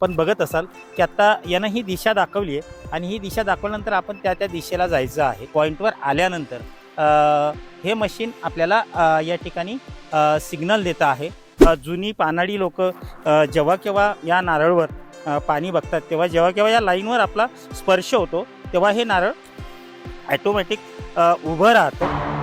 पण बघत असाल की आता यानं ही दिशा दाखवली आहे आणि ही दिशा दाखवल्यानंतर आपण त्या त्या दिशेला जायचं आहे. पॉईंटवर आल्यानंतर हे मशीन आपल्याला या ठिकाणी सिग्नल देतं आहे. जुनी पानाडी लोक जेव्हा केव्हा या नारळवर पाणी बघतात तेव्हा जेव्हा केव्हा या लाईनवर आपला स्पर्श होतो तेव्हा हे नारळ ॲटोमॅटिक उभं राहतं.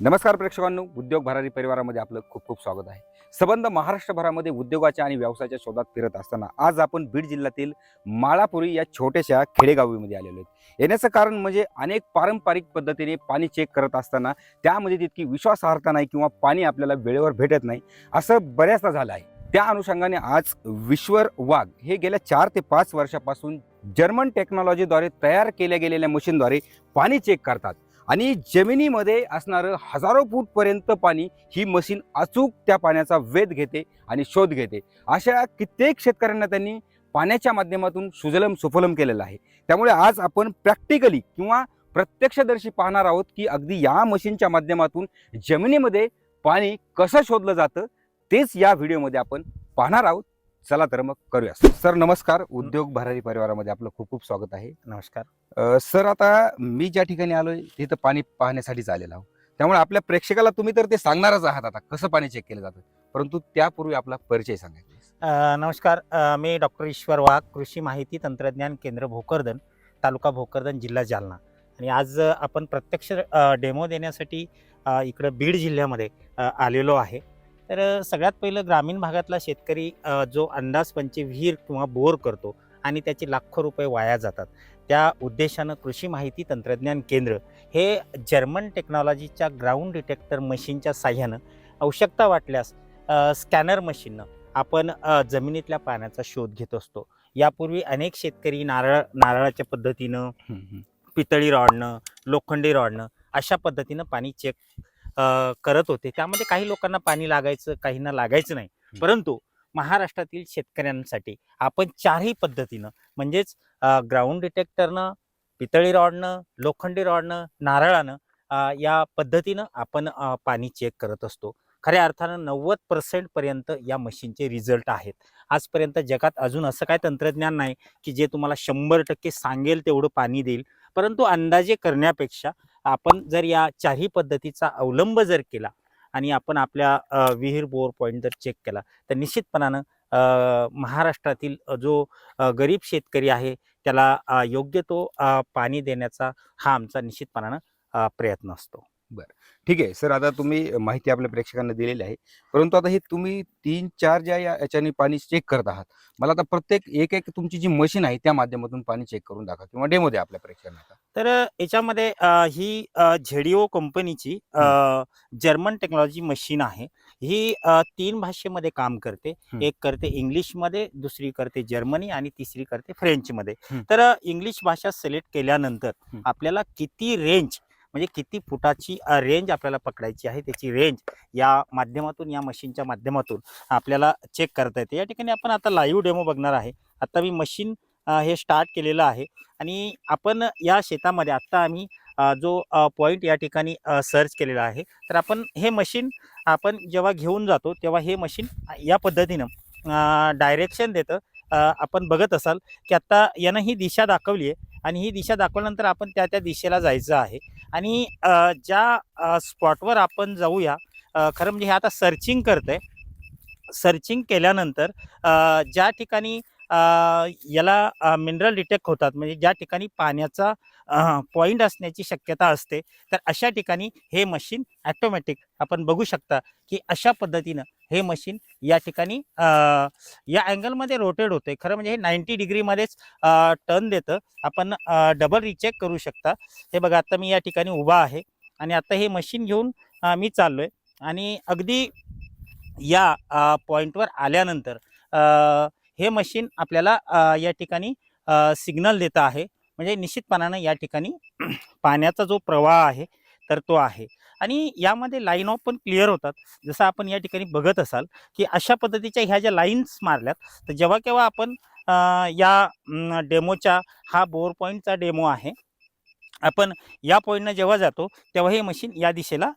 नमस्कार प्रेक्षकांनो उद्योग भरारी परिवारामध्ये आपलं खूप खूप स्वागत आहे. सबंध महाराष्ट्रभरामध्ये उद्योगाच्या आणि व्यवसायाच्या शोधात फिरत असताना आज आपण बीड जिल्ह्यातील माळापुरी या छोट्याशा खेडेगावीमध्ये आलेलो आहेत. येण्याचं कारण म्हणजे अनेक पारंपरिक पद्धतीने पाणी चेक करत असताना त्यामध्ये तितकी विश्वासार्हता नाही किंवा पाणी आपल्याला वेळेवर भेटत नाही असं बऱ्याचदा झालं आहे. त्या अनुषंगाने आज विश्वर वाघ हे गेल्या चार ते पाच वर्षापासून जर्मन टेक्नॉलॉजीद्वारे तयार केल्या गेलेल्या मशीनद्वारे पाणी चेक करतात. आणि जमिनीमध्ये असणारं हजारो फूटपर्यंत पाणी ही मशीन अचूक त्या पाण्याचा वेध घेते आणि शोध घेते. अशा कित्येक शेतकऱ्यांना त्यांनी पाण्याच्या माध्यमातून सुजलम सुफलम केलेलं आहे. त्यामुळे आज आपण प्रॅक्टिकली किंवा प्रत्यक्षदर्शी पाहणार आहोत की अगदी या मशीनच्या माध्यमातून जमिनीमध्ये पाणी कसं शोधलं जातं तेच या व्हिडिओमध्ये आपण पाहणार आहोत. चला तर मग करूया सर नमस्कार. उद्योग भरारी परिवारामध्ये आपलं खूप खूप स्वागत आहे. नमस्कार. अ, सर आता मी ज्या ठिकाणी आलोय तिथं पाणी पाहण्यासाठीच आलेलो आहो त्यामुळे आपल्या प्रेक्षकाला तुम्ही तर ते सांगणारच आहात आता कसं पाणी चेक केलं जातं? परंतु त्यापूर्वी आपला परिचय सांगायचा अ, नमस्कार. अ, मी डॉक्टर ईश्वर वाघ कृषी माहिती तंत्रज्ञान केंद्र भोकरदन तालुका भोकरदन जिल्हा जालना. आणि आज अ, आपण प्रत्यक्ष अ, डेमो देण्यासाठी अ, इकडं बीड जिल्ह्यामध्ये अ, आलेलो आहे. तर सगळ्यात पहिलं ग्रामीण भागातला शेतकरी जो अंदाज पंचे विहीर किंवा बोर करतो आणि त्याचे लाखो रुपये वाया जातात. त्या उद्देशानं कृषी माहिती तंत्रज्ञान केंद्र हे जर्मन टेक्नॉलॉजीच्या ग्राउंड डिटेक्टर मशीनच्या साह्यानं आवश्यकता वाटल्यास स्कॅनर मशीननं आपण जमिनीतल्या पाण्याचा शोध घेत असतो. यापूर्वी अनेक शेतकरी नारळ नारळाच्या पद्धतीनं पितळी रॉडनं लोखंडी रॉडनं अशा पद्धतीनं पाणी चेक करत होते. त्यामध्ये काही लोकांना पाणी लागायचं काहींना लागायचं नाही. परंतु महाराष्ट्रातील शेतकऱ्यांसाठी आपण चारही पद्धतीनं म्हणजेच ग्राउंड डिटेक्टरनं पितळी रॉडनं लोखंडी रॉडनं नारळानं या पद्धतीनं आपण पाणी चेक करत असतो. खऱ्या अर्थानं नव्वद पर्सेंटपर्यंत या मशीनचे रिझल्ट आहेत. आजपर्यंत जगात अजून असं काय तंत्रज्ञान नाही की जे तुम्हाला शंभर टक्के सांगेल तेवढं पाणी देईल. परंतु अंदाजे करण्यापेक्षा आपण जर या चारही पद्धतीचा अवलंब जर केला आणि आपण आपल्या विहीर बोर पॉईंट जर चेक केला तर निश्चितपणानं महाराष्ट्रातील जो गरीब शेतकरी आहे त्याला योग्य तो पाणी देण्याचा हा आमचा निश्चितपणानं प्रयत्न असतो. बरं. ठीक आहे. सर आता तुम्ही माहिती आपल्या प्रेक्षकांना दिलेली आहे. परंतु आता हे तुम्ही तीन चार ज्या या- याच्याने पाणी चेक करत आहात मला आता प्रत्येक एक एक तुमची जी मशीन आहे त्या माध्यमातून पाणी चेक करून दाखवा किंवा डेमो द्या आपल्या प्रेक्षकांना तर याच्यामध्ये ही झेडिओ कंपनीची जर्मन टेक्नॉलॉजी मशीन आहे ही तीन भाषेमध्ये काम करते. एक करते इंग्लिशमध्ये दुसरी करते जर्मनी आणि तिसरी करते फ्रेंचमध्ये. तर इंग्लिश भाषा सिलेक्ट केल्यानंतर. आपल्याला किती रेंज म्हणजे किती फुटाची रेंज आपल्याला पकडायची आहे त्याची रेंज या माध्यमातून या मशीनच्या माध्यमातून आपल्याला चेक करता येते या ठिकाणी आपण आता लाईव्ह डेमो बघणार आहे आता मी मशीन हे स्टार्ट केलेलं आहे. आणि आपण या शेतामध्ये आत्ता आम्ही जो पॉईंट या ठिकाणी सर्च केलेला आहे. तर आपण हे मशीन आपण जेव्हा घेऊन जातो तेव्हा हे मशीन या पद्धतीनं डायरेक्शन देतं. आपण बघत असाल की आत्ता यानं ही दिशा दाखवली आहे. आणि ही दिशा दाखवल्यानंतर आपण त्या त्या दिशेला जायचं आहे. आणि ज्या स्पॉटवर आपण जाऊया खरं म्हणजे हे आता सर्चिंग करतंय. सर्चिंग केल्यानंतर ज्या ठिकाणी याला मिनरल डिटेक्ट होतात. म्हणजे ज्या ठिकाणी पाण्याचा पॉईंट असण्याची शक्यता असते तर अशा ठिकाणी हे मशीन ॲटोमॅटिक आपण बघू शकता की अशा पद्धतीनं हे मशीन या ठिकाणी या अँगलमध्ये रोटेट होते खरं म्हणजे हे नाईन्टी डिग्रीमध्येच टर्न देतं. आपण डबल रिचेक करू शकता. हे बघा आता मी या ठिकाणी उभा आहे आणि आता हे मशीन घेऊन मी चाललो आहे आणि अगदी या पॉईंटवर आल्यानंतर हे मशीन आपल्याला या ठिकाणी सिग्नल देतं आहे. म्हणजे निश्चितपणानं या ठिकाणी पाण्याचा जो प्रवाह आहे तर तो आहे. आणि यामध्ये लाईन ऑफ पण क्लिअर होतात. जसं आपण या ठिकाणी बघत असाल की अशा पद्धतीच्या ह्या ज्या लाईन्स मारल्यात तर जेव्हा केव्हा आपण या डेमोच्या हा बोर पॉईंटचा डेमो आहे आपण या पॉईंटनं जेव्हा जातो तेव्हा हे मशीन या दिशेला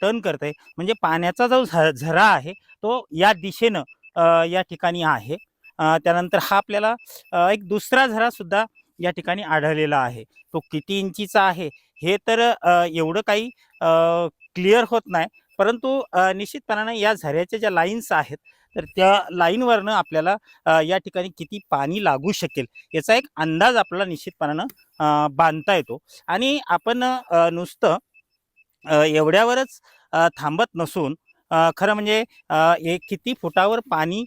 टर्न करतं आहे म्हणजे पाण्याचा जो झ झरा आहे तो या दिशेनं या ठिकाणी आहे. त्यानंतर हा आपल्याला एक दुसरा झरासुद्धा या ठिकाणी आढळलेला आहे. तो किती इंचीचा आहे हे तर एवढं काही क्लिअर होत नाही. परंतु निश्चितपणानं निश्चितपणाने या झऱ्याच्या ज्या लाईन्स आहेत तर त्या लाईनवरनं आपल्याला या ठिकाणी किती पाणी लागू शकेल याचा एक अंदाज आपल्याला निश्चितपणानं बांधता येतो. आणि आपण नुसतं एवढ्यावरच थांबत नसून खरं म्हणजे एक किती फुटावर पाणी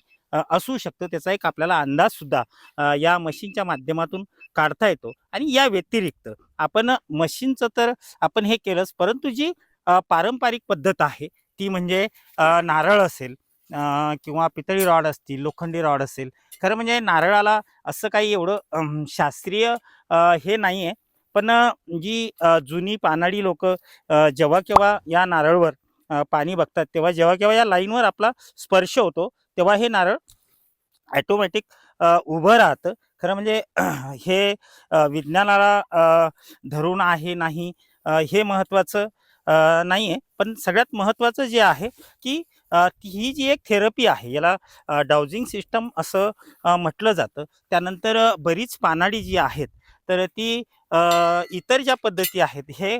असू शकतं. त्याचा एक आपल्याला अंदाजसुद्धा या मशीनच्या माध्यमातून काढता येतो. आणि या व्यतिरिक्त आपण मशीनचं तर आपण हे केलंच परंतु जी पारंपरिक पद्धत आहे ती म्हणजे नारळ असेल किंवा पितळी रॉड असतील लोखंडी रॉड असेल खरं म्हणजे नारळाला असं काही एवढं शास्त्रीय हे नाही आहे पण जी जुनी पानाडी लोक जेव्हा केव्हा या नारळवर पाणी बघतात तेव्हा जेव्हा केव्हा या लाईनवर आपला स्पर्श होतो तेव्हा हे नारळ ॲटोमॅटिक उभं राहतं. खरं म्हणजे हे विज्ञानाला धरून आहे नाही हे महत्त्वाचं नाही आहे पण सगळ्यात महत्त्वाचं जे आहे की ही जी एक थेरपी आहे याला डाउजिंग सिस्टम असं म्हटलं जातं. त्यानंतर बरीच पानाडी जी आहेत तर ती इतर ज्या पद्धती आहेत हे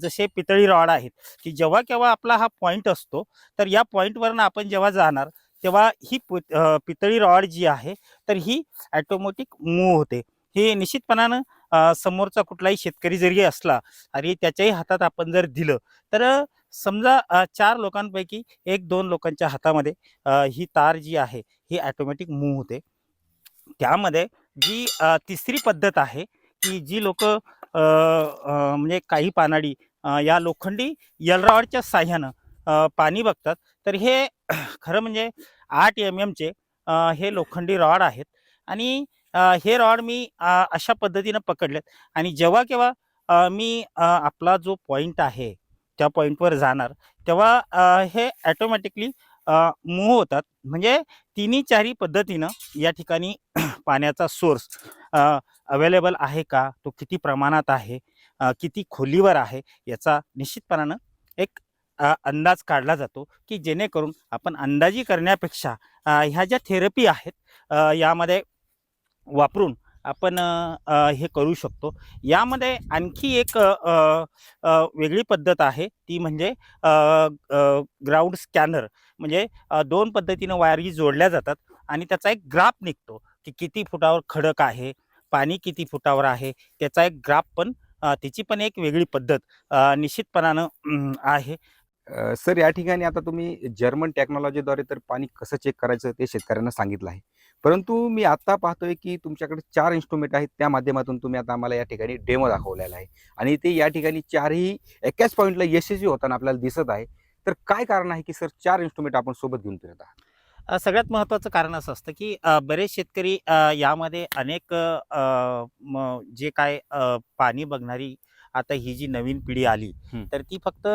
जसे पितळी रॉड आहेत की जेव्हा केव्हा आपला हा पॉईंट असतो तर या पॉईंटवरनं आपण जेव्हा जाणार तेव्हा ही पितळी रॉड जी आहे तर ही ॲटोमॅटिक मूव्ह होते. हे निश्चितपणानं समोरचा कुठलाही शेतकरी जरी असला आणि त्याच्याही हातात आपण जर दिलं तर समजा चार लोकांपैकी एक दोन लोकांच्या हातामध्ये ही तार जी आहे ही ॲटोमॅटिक मूव्ह होते. त्यामध्ये जी तिसरी पद्धत आहे की जी लोक म्हणजे काही पानाडी या लोखंडी यलरावडच्या साह्यानं पाणी बघतात. तर हे खरं म्हणजे आठ एम एमचे हे लोखंडी रॉड आहेत. आणि हे रॉड मी अशा पद्धतीनं पकडलेत. आणि जेव्हा केव्हा मी आपला जो पॉईंट आहे त्या पॉईंटवर जाणार तेव्हा हे ॲटोमॅटिकली मूव्ह होतात. म्हणजे तिन्ही चारही पद्धतीनं या ठिकाणी पाण्याचा सोर्स अवेलेबल आहे का? तो किती प्रमाणात आहे? किती खोलीवर आहे? याचा निश्चितपणानं एक अंदाज काढला जातो की जेणेकरून आपण अंदाजी करण्यापेक्षा ह्या ज्या थेरपी आहेत यामध्ये वापरून आपण हे करू शकतो. यामध्ये आणखी एक वेगळी पद्धत आहे. ती म्हणजे ग्राउंड स्कॅनर म्हणजे दोन पद्धतीनं वायरी जोडल्या जातात आणि त्याचा एक ग्राफ निघतो की किती फुटावर खडक आहे पाणी किती फुटावर आहे त्याचा एक ग्राफ पण तिची त्याची पण एक वेगळी पद्धत निश्चितपणानं आहे. सर या ठिकाणी आता तुम्ही जर्मन टेक्नॉलॉजीद्वारे तर पाणी कसं चेक करायचं ते शेतकऱ्यांना सांगितलं आहे. परंतु मी आता पाहतोय की तुमच्याकडे चार इन्स्ट्रुमेंट आहेत. त्या माध्यमातून तुम्ही आता आम्हाला या ठिकाणी डेमो दाखवलेला आहे. आणि ते या ठिकाणी चारही एकाच पॉईंटला यशस्वी होताना आपल्याला दिसत आहे. तर काय कारण आहे की सर चार इन्स्ट्रुमेंट आपण सोबत घेऊन फिरत आहात? सगळ्यात महत्त्वाचं कारण असं असतं की बरेच शेतकरी यामध्ये अनेक जे काय पाणी बघणारी आता ही जी नवीन पिढी आली. तर ती फक्त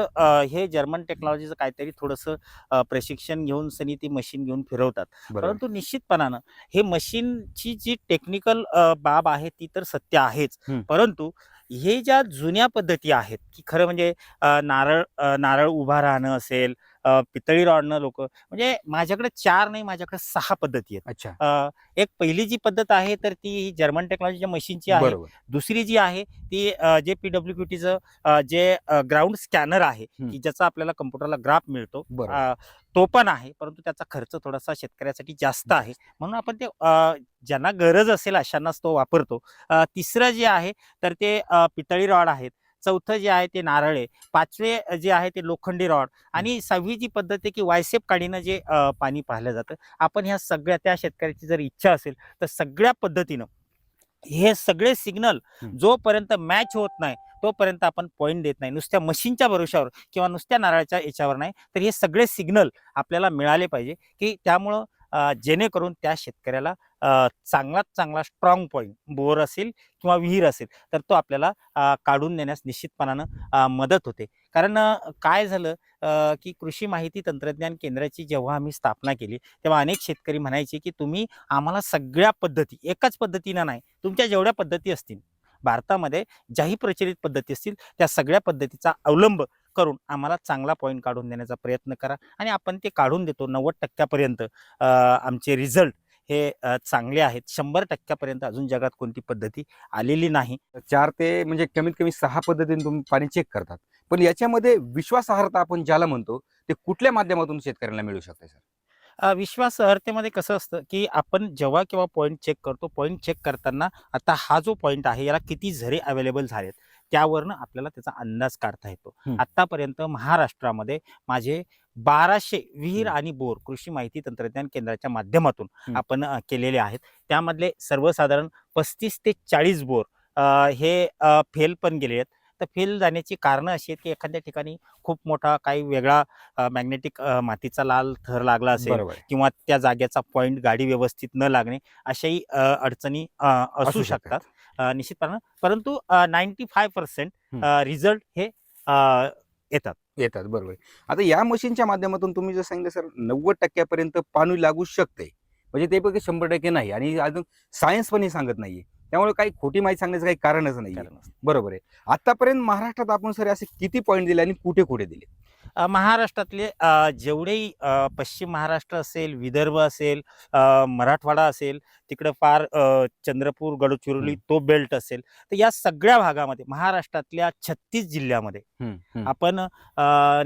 हे जर्मन टेक्नॉलॉजीचं काहीतरी थोडंसं प्रशिक्षण घेऊन सनी ती मशीन घेऊन फिरवतात परंतु निश्चितपणानं हे मशीनची जी टेक्निकल बाब आहे ती तर सत्य आहेच. परंतु हे ज्या जुन्या पद्धती आहेत की खरं म्हणजे नारळ नारळ उभा राहणं असेल पितळी रॉडनं लोक म्हणजे माझ्याकडे चार नाही माझ्याकडे सहा पद्धती आहेत. अच्छा. अ, एक पहिली जी पद्धत आहे तर ती जर्मन टेक्नॉलॉजीच्या मशीनची आहे. बरोबर. दुसरी जी आहे ती अ, जे पी डब्ल्यू क्यू टीचं जे ग्राउंड स्कॅनर आहे हं. की ज्याचा आपल्याला कम्प्युटरला ग्राफ मिळतो बरोबर. अ, तो पण आहे परंतु त्याचा खर्च थोडासा शेतकऱ्यासाठी जास्त आहे. म्हणून आपण ते अ, ज्यांना गरज असेल अशांनाच तो वापरतो. अ, तिसरं जे आहे तर ते अ, पितळी रॉड आहेत. चौथं जे आहे ते नारळ आहे. पाचवे जे आहे ते लोखंडी रॉड. आणि सहावी जी पद्धत आहे की वायसेप काढीनं जे पाणी पाहिलं जातं. आपण ह्या सगळ्या त्या शेतकऱ्याची जर इच्छा असेल तर सगळ्या पद्धतीनं हे सगळे सिग्नल. जोपर्यंत मॅच होत नाही तोपर्यंत आपण पॉईंट देत नाही. नुसत्या मशीनच्या भरोशावर किंवा नुसत्या नारळाच्या याच्यावर नाही तर हे सगळे सिग्नल आपल्याला मिळाले पाहिजे की त्यामुळं जेणेकरून त्या शेतकऱ्याला चांगलाच चांगला स्ट्रॉंग पॉईंट बोर असेल किंवा विहीर असेल तर तो आपल्याला काढून देण्यास निश्चितपणानं मदत होते. कारण काय झालं की कृषी माहिती तंत्रज्ञान केंद्राची जेव्हा आम्ही स्थापना केली तेव्हा अनेक शेतकरी म्हणायचे की तुम्ही आम्हाला सगळ्या पद्धती एकाच पद्धतीनं नाही तुमच्या जेवढ्या पद्धती असतील भारतामध्ये ज्याही प्रचलित पद्धती असतील त्या सगळ्या पद्धतीचा अवलंब करून आम्हाला चांगला पॉईंट काढून देण्याचा प्रयत्न करा. आणि आपण ते काढून देतो नव्वद टक्क्यापर्यंत आमचे रिझल्ट हे चांगले आहेत. शंभर टक्क्यापर्यंत अजून जगात कोणती पद्धती आलेली नाही. चार ते म्हणजे कमीत कमी सहा पद्धतीने तुम्ही पाणी चेक करतात. पण याच्यामध्ये विश्वासार्हता आपण ज्याला म्हणतो ते कुठल्या माध्यमातून शेतकऱ्यांना मिळू शकते सर? अ, विश्वास अर्हतेमध्ये कसं असतं की आपण जेव्हा केव्हा पॉईंट चेक करतो पॉईंट चेक करताना आता हा जो पॉईंट आहे याला किती झरे अवेलेबल झालेत? त्यावरनं आपल्याला त्याचा अंदाज काढता येतो. आतापर्यंत महाराष्ट्रामध्ये माझे बाराशे विहीर. आणि बोर कृषी माहिती तंत्रज्ञान केंद्राच्या माध्यमातून. आपण केलेले आहेत त्यामधले सर्वसाधारण पस्तीस ते चाळीस बोर हे फेल पण गेले आहेत तर फेल जाण्याची कारणं अशी आहेत की एखाद्या ठिकाणी खूप मोठा काही वेगळा मॅग्नेटिक मातीचा लाल थर लागला असेल. किंवा त्या जागेचा पॉईंट गाडी व्यवस्थित न लागणे अशाही अ, अडचणी असू शकतात निश्चितपणे परंतु नाईन्टी फाय पर्सेंट. रिझल्ट हे. येतात. येतात. बरोबर. आता या मशीनच्या माध्यमातून तुम्ही जर सांगितलं सर नव्वद टक्क्यापर्यंत पाणी लागू शकते. म्हणजे ते पैकी शंभर टक्के नाही आणि अजून सायन्स पण हे सांगत नाहीये. त्यामुळे काही खोटी माहिती सांगण्याचं काही कारणच नाही. बरोबर आहे. आतापर्यंत महाराष्ट्रात आपण सर असे किती पॉईंट दिले आणि कुठे कुठे दिले? महाराष्ट्रातले जेवढेही पश्चिम महाराष्ट्र असेल विदर्भ असेल मराठवाडा असेल तिकडं फार चंद्रपूर गडचिरोली. तो बेल्ट असेल तर या सगळ्या भागामध्ये महाराष्ट्रातल्या छत्तीस जिल्ह्यामध्ये आपण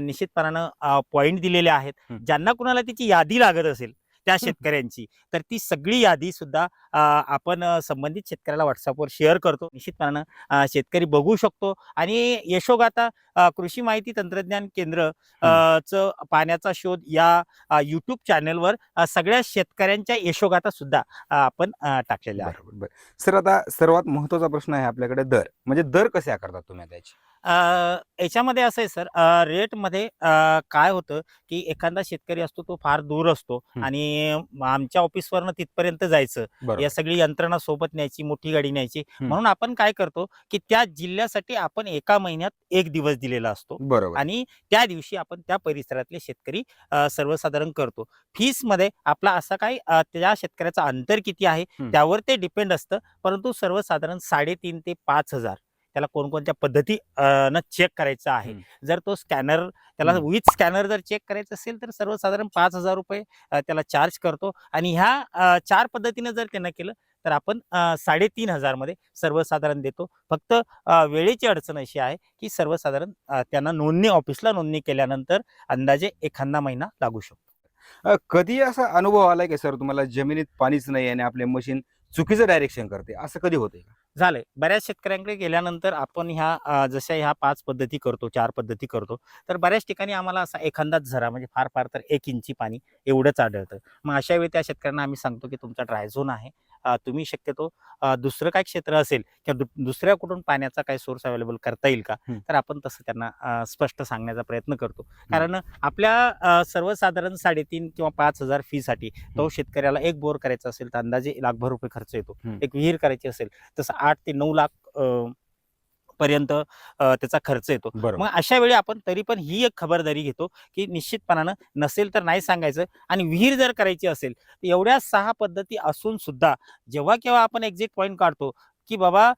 निश्चितपणानं पॉईंट दिलेले आहेत. ज्यांना कुणाला त्याची यादी लागत असेल त्या शेतकऱ्यांची. तर ती सगळी यादी सुद्धा आपण संबंधित शेतकऱ्याला व्हॉट्सअपवर शेअर करतो. निश्चितपणानं शेतकरी बघू शकतो. आणि यशोगाथा अ, कृषी माहिती तंत्रज्ञान केंद्र च पाण्याचा शोध या युट्यूब चॅनलवर सगळ्या शेतकऱ्यांच्या यशोगाथा सुद्धा आपण टाकलेल्या सर आता सर्वात महत्त्वाचा प्रश्न आहे आपल्याकडे दर. म्हणजे दर कसे आकारतात तुम्ही आता याचे? अ, याच्यामध्ये असं आहे सर. रेटमध्ये काय होतं की एखादा शेतकरी असतो तो फार दूर असतो. आणि आमच्या ऑफिसवरनं तिथपर्यंत जायचं. या सगळी यंत्रणा सोबत न्यायची मोठी गाडी न्यायची. म्हणून आपण काय करतो की त्या जिल्ह्यासाठी आपण एका महिन्यात एक दिवस दिलेला असतो आणि त्या दिवशी आपण त्या परिसरातले शेतकरी सर्वसाधारण करतो. फीसमध्ये आपला असा काही त्या शेतकऱ्याचं अंतर किती आहे. त्यावर ते डिपेंड असतं. परंतु सर्वसाधारण साडेतीन ते पाच हजार त्याला कोणकोणत्या पद्धती न चेक करायचं आहे. जर तो स्कॅनर त्याला. विथ स्कॅनर जर चेक करायचं असेल तर सर्वसाधारण पाच हजार रुपये त्याला चार्ज करतो. आणि ह्या चार पद्धतीनं जर त्यानं केलं तर आपण साडेतीन हजारमध्ये सर्वसाधारण देतो. फक्त वेळेची अडचण अशी आहे की सर्वसाधारण त्यांना नोंदणी ऑफिसला नोंदणी केल्यानंतर अंदाजे एखादा महिना लागू शकतो. कधी असा अनुभव आलाय का सर तुम्हाला जमिनीत पाणीच नाही आणि आपले मशीन चुकीचं डायरेक्शन करते? असं कधी होते का? झालंय. बऱ्याच शेतकऱ्यांकडे गेल्यानंतर आपण ह्या जशा ह्या पाच पद्धती करतो चार पद्धती करतो तर बऱ्याच ठिकाणी आम्हाला असा एखादाच झरा म्हणजे फार फार तर एक इंची पाणी एवढंच आढळतं. मग अशा वेळी त्या शेतकऱ्यांना आम्ही सांगतो की तुमचा ड्राय झोन आहे तुम्ही शक्यतो दुसरं काय क्षेत्र असेल किंवा दुसऱ्या कुठून पाण्याचा काही सोर्स अवेलेबल करता येईल का. तर आपण तसं त्यांना स्पष्ट सांगण्याचा प्रयत्न करतो कारण आपल्या सर्वसाधारण साडेतीन किंवा पाच हजार फीसाठी तो. शेतकऱ्याला एक बोर करायचा असेल तर अंदाजे लाखभर रुपये खर्च येतो. एक विहीर करायची असेल तसं आठ ते नऊ लाख पर्यंत त्याचा खर्च येतो. मग अशा वेळी आपण तरी पण ही एक खबरदारी घेतो की निश्चितपणानं नसेल तर नाही सांगायचं आणि विहीर जर करायची असेल तर एवढ्या सहा पद्धती असून सुद्धा जेव्हा केव्हा आपण एक्झिट पॉईंट काढतो की बाबा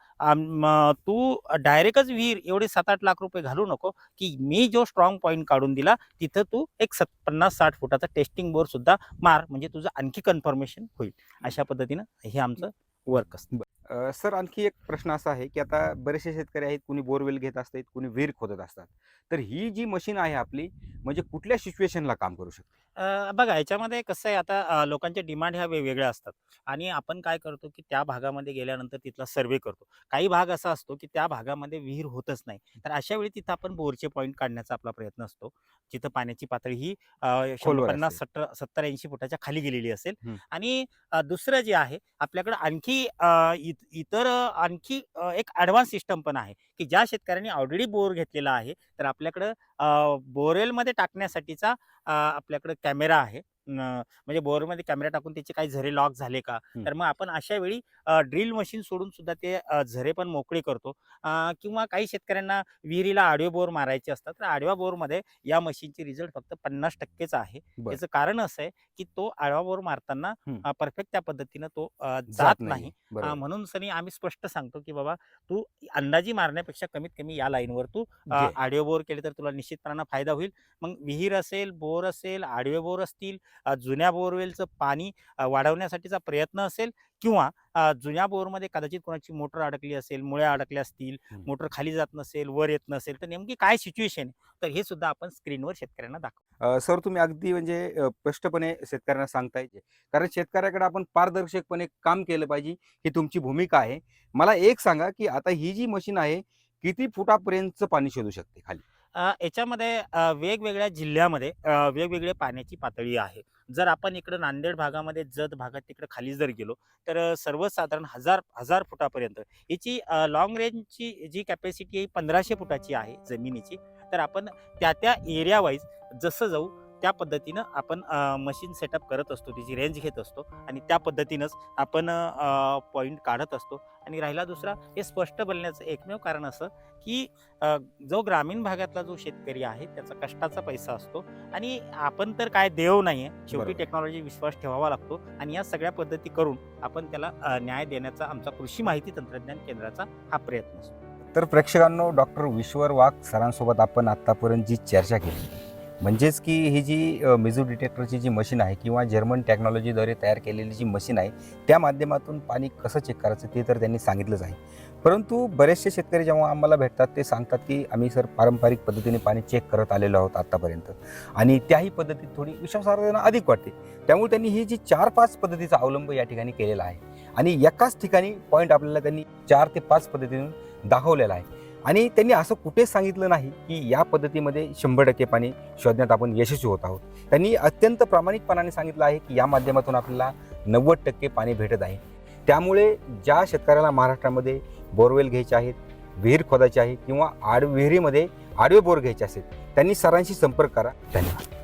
तू डायरेक्टच विहीर एवढे सात आठ लाख रुपये घालू नको की मी जो स्ट्रॉंग पॉईंट काढून दिला तिथं तू एक सत पन्नास साठ फुटाचा टेस्टिंग बोर सुद्धा मार म्हणजे तुझं आणखी कन्फर्मेशन होईल. अशा पद्धतीनं हे आमचं वर्क असतं. अ, सर आणखी एक प्रश्न असा आहे की आता बरेचसे शेतकरी आहेत कुणी बोरवेल घेत असतात कुणी विहीर खोदत असतात. तर ही जी मशीन आहे आपली म्हणजे कुठल्या सिच्युएशनला काम करू शकते? अ, बघा याच्यामध्ये कसं आहे आता अ, लोकांचे डिमांड ह्या वेगवेगळ्या असतात. आणि आपण काय करतो की त्या भागामध्ये गेल्यानंतर तिथला सर्वे करतो. काही भाग असा असतो की त्या भागामध्ये विहीर होतच नाही. तर अशा वेळी तिथं आपण बोरचे पॉईंट काढण्याचा आपला प्रयत्न असतो. जिथं पाण्याची पातळी ही अ, शंभर खोलवर पन्नास. सत्तर सत्तर ऐंशी फुटाच्या खाली गेलेली असेल. आणि अ, दुसरं जे आहे आपल्याकडे आणखी अ, इतर आणखी एक ॲडव्हान्स सिस्टम पण आहे की ज्या शेतकऱ्यांनी ऑलरेडी बोर घेतलेला आहे तर आपल्याकडं बोरेलमध्ये टाकण्यासाठीचा आपल्याकडे कॅमेरा आहे म्हणजे बोरमध्ये कॅमेरा टाकून त्याचे काही झरे लॉक झाले का. तर मग आपण अशा वेळी ड्रिल मशीन सोडून सुद्धा ते झरे पण मोकळे करतो किंवा काही शेतकऱ्यांना विहिरीला आडवे बोर मारायचे असतात तर आडव्या बोरमध्ये या मशीनची रिझल्ट फक्त पन्नास टक्केच आहे. याचं कारण असं आहे की तो आडवा बोर मारताना. परफेक्ट त्या पद्धतीनं तो जात नाही. म्हणून सनी आम्ही स्पष्ट सांगतो की बाबा तू अंदाजी मारण्यापेक्षा कमीत कमी या लाईनवर तू. आडवे बोर केले तर तुला निश्चितपणानं फायदा होईल मग विहीर असेल बोर असेल आडवे बोर असतील जुन्या बोरवेलचं पाणी वाढवण्यासाठीचा प्रयत्न असेल किंवा जुन्या बोरमध्ये कदाचित कोणाची मोटर अडकली असेल मुळ्या अडकल्या असतील. मोटर खाली जात नसेल वर येत नसेल तर नेमकी काय सिच्युएशन आहे? तर हे सुद्धा आपण स्क्रीनवर शेतकऱ्यांना दाखवू. सर तुम्ही अगदी म्हणजे स्पष्टपणे शेतकऱ्यांना सांगताय कारण शेतकऱ्याकडे आपण पारदर्शकपणे काम केलं पाहिजे ही तुमची भूमिका आहे. मला एक सांगा की आता ही जी मशीन आहे किती फुटापर्यंतचं पाणी शोधू शकते खाली? याच्यामध्ये वेगवेगळ्या जिल्ह्यामध्ये अ, वेगवेगळे पाण्याची पातळी आहे. जर आपण इकडं नांदेड भागामध्ये जत भागात तिकडं खाली जर गेलो तर सर्वसाधारण हजार हजार फुटापर्यंत याची लॉंग रेंजची जी कॅपॅसिटी आहे पंधराशे फुटाची आहे जमिनीची. तर आपण त्या त्या एरिया वाईज जसं जाऊ त्या पद्धतीनं आपण मशीन सेटअप करत असतो तिची रेंज घेत असतो आणि त्या पद्धतीनंच आपण पॉईंट काढत असतो आणि राहिला दुसरा हे स्पष्ट बोलण्याचं एकमेव कारण असं की जो ग्रामीण भागातला जो शेतकरी आहे त्याचा कष्टाचा पैसा असतो आणि आपण तर काय देव नाहीये शेवटी बरोबर. टेक्नॉलॉजी विश्वास ठेवावा लागतो आणि या सगळ्या पद्धती करून आपण त्याला न्याय देण्याचा आमचा कृषी माहिती तंत्रज्ञान केंद्राचा हा प्रयत्न असतो तर प्रेक्षकांनो डॉक्टर विश्वर वाघ सरांसोबत आपण आत्तापर्यंत जी चर्चा केली म्हणजेच की ही जी अ, मिझू डिटेक्टरची जी मशीन आहे किंवा जर्मन टेक्नॉलॉजीद्वारे तयार केलेली जी मशीन आहे त्या माध्यमातून पाणी कसं चेक करायचं ते तर त्यांनी सांगितलंच आहे. परंतु बरेचसे शेतकरी जेव्हा आम्हाला भेटतात ते सांगतात की आम्ही सर पारंपरिक पद्धतीने पाणी चेक करत आलेलो आहोत आत्तापर्यंत आणि त्याही पद्धतीत थोडी विश्वासार्हता अधिक वाटते. त्यामुळे त्यांनी ही जी चार पाच पद्धतीचा अवलंब या ठिकाणी केलेला आहे. आणि एकाच ठिकाणी पॉईंट आपल्याला त्यांनी चार ते पाच पद्धतीने दाखवलेला आहे. आणि त्यांनी असं कुठेच सांगितलं नाही की या पद्धतीमध्ये शंभर टक्के पाणी शोधण्यात आपण यशस्वी होत आहोत. त्यांनी अत्यंत प्रामाणिकपणाने सांगितलं आहे की या माध्यमातून आपल्याला नव्वद टक्के पाणी भेटत आहे. त्यामुळे ज्या शेतकऱ्याला महाराष्ट्रामध्ये बोरवेल घ्यायचे आहेत विहीर खोदायची आहे किंवा आड विहिरीमध्ये आडवे बोर घ्यायचे असेल त्यांनी सरांशी संपर्क करा. धन्यवाद.